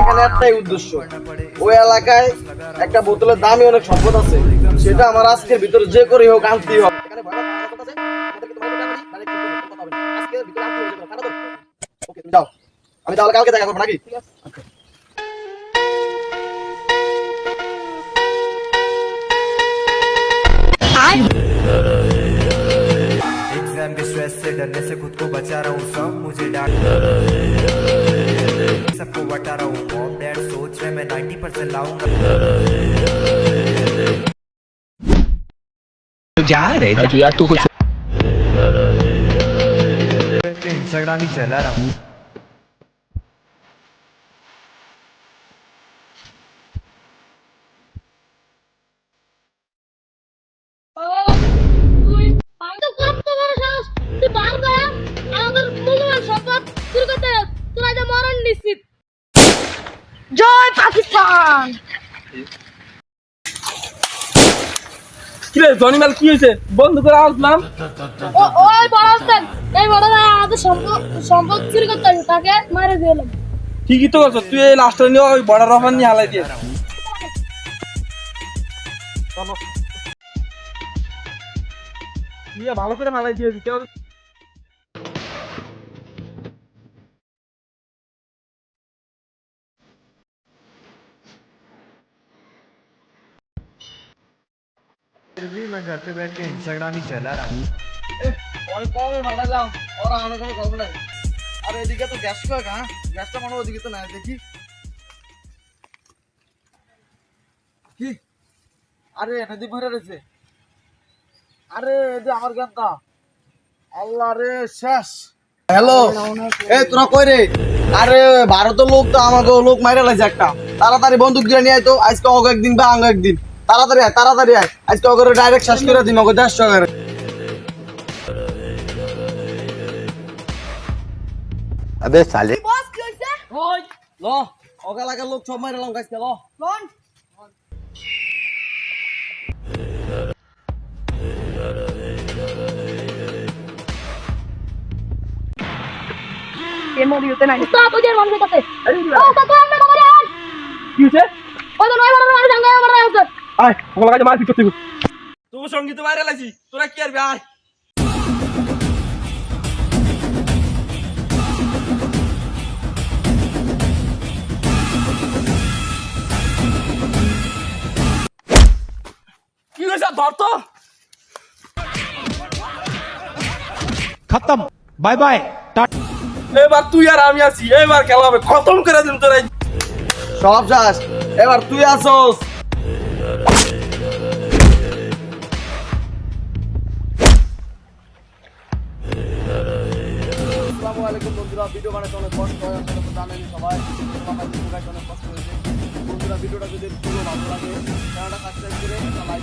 একটা একটাই উদ্দেশ্য। ওই এলাকায় একটা বোতলের দামই অনেক সম্পদ আছে। সেটা আমার আজকের ভিতরে যে করে হোক আনতেই হবে। মানে আমি তাহলে কালকে দেখা করব নাকি? डरने से खुद को बचा रहा हूँ सब मुझे डांट सबको बटा रहा हूँ। मॉम डैड सोच रहे मैं 90% लाऊँगा। जा रहे यार तू कुछ इंस्टाग्राम ही चला रहा हूँ। কি রে জনিমাল কি হয়েছে? বন্ধ করে আসলাম ওই বড় আছেন এই বড় ভাই আমাদের সম্পদ সম্পদ চুরি করতে আসে, তাকে মারে দিলাম ঠিকই তো করছ তুই এই লাস্টটা নিয়ে ওই বড় রহমান নিয়ে হালাই দিয়ে দিয়ে ভালো করে মালাই দিয়েছি কেউ फिर भी मैं घर पे बैठ के इंस्टाग्राम ही चला रहा हूँ ওই কমে বানালাম ওরা আমার কোনো গল্প নাই আর এদিকে তো গ্যাস কয়েক হ্যাঁ গ্যাসটা মনে হয় ওদিকে তো নাই দেখি কি আরে এটা দিয়ে ভরে রয়েছে আরে এদি আমার জ্ঞানটা আল্লাহ রে শেষ হ্যালো এই তোরা কই রে আরে ভারতের লোক তো আমাকে লোক মাইরা লাগছে একটা তাড়াতাড়ি বন্দুক দিয়ে নিয়ে আয় তো আজকে অগ একদিন বা আঙ্গ একদিন তাড়াতাড়ি আয় তাড়াতাড়ি আয়। আজকে ওকে ডাইরেক্ট শ্বাস করে দিন ওকে দেড়শো করে। আবে সালে বস কইছে ওই ল। ওগা লাগা লোক সব মাইরা লঙ্কা আজকে ল। লন কে মরি উঠতে নাই। তো তুই এর মানুষ কাছে ও কাকা আমরা মারা কি হইছে? ও তো নয় বড় আয় আমার কাছে মার পিছর তুই সংগীত তোরা কি ধর তো। খতম বাই বাই এবার তুই আর আমি আছি এবার খেলা হবে খতম করে দিন সব যাস এবার তুই আসস। আলাইকুম বন্ধুরা, ভিডিও বানাতে অনেক কষ্ট হয়, আপনারা তো জানেন সবাই। সবাই অনেক কষ্ট হয়েছে। বন্ধুরা, ভিডিওটা যদি পুরো ভালো লাগে, চ্যানেলটা সাবস্ক্রাইব করে লাইক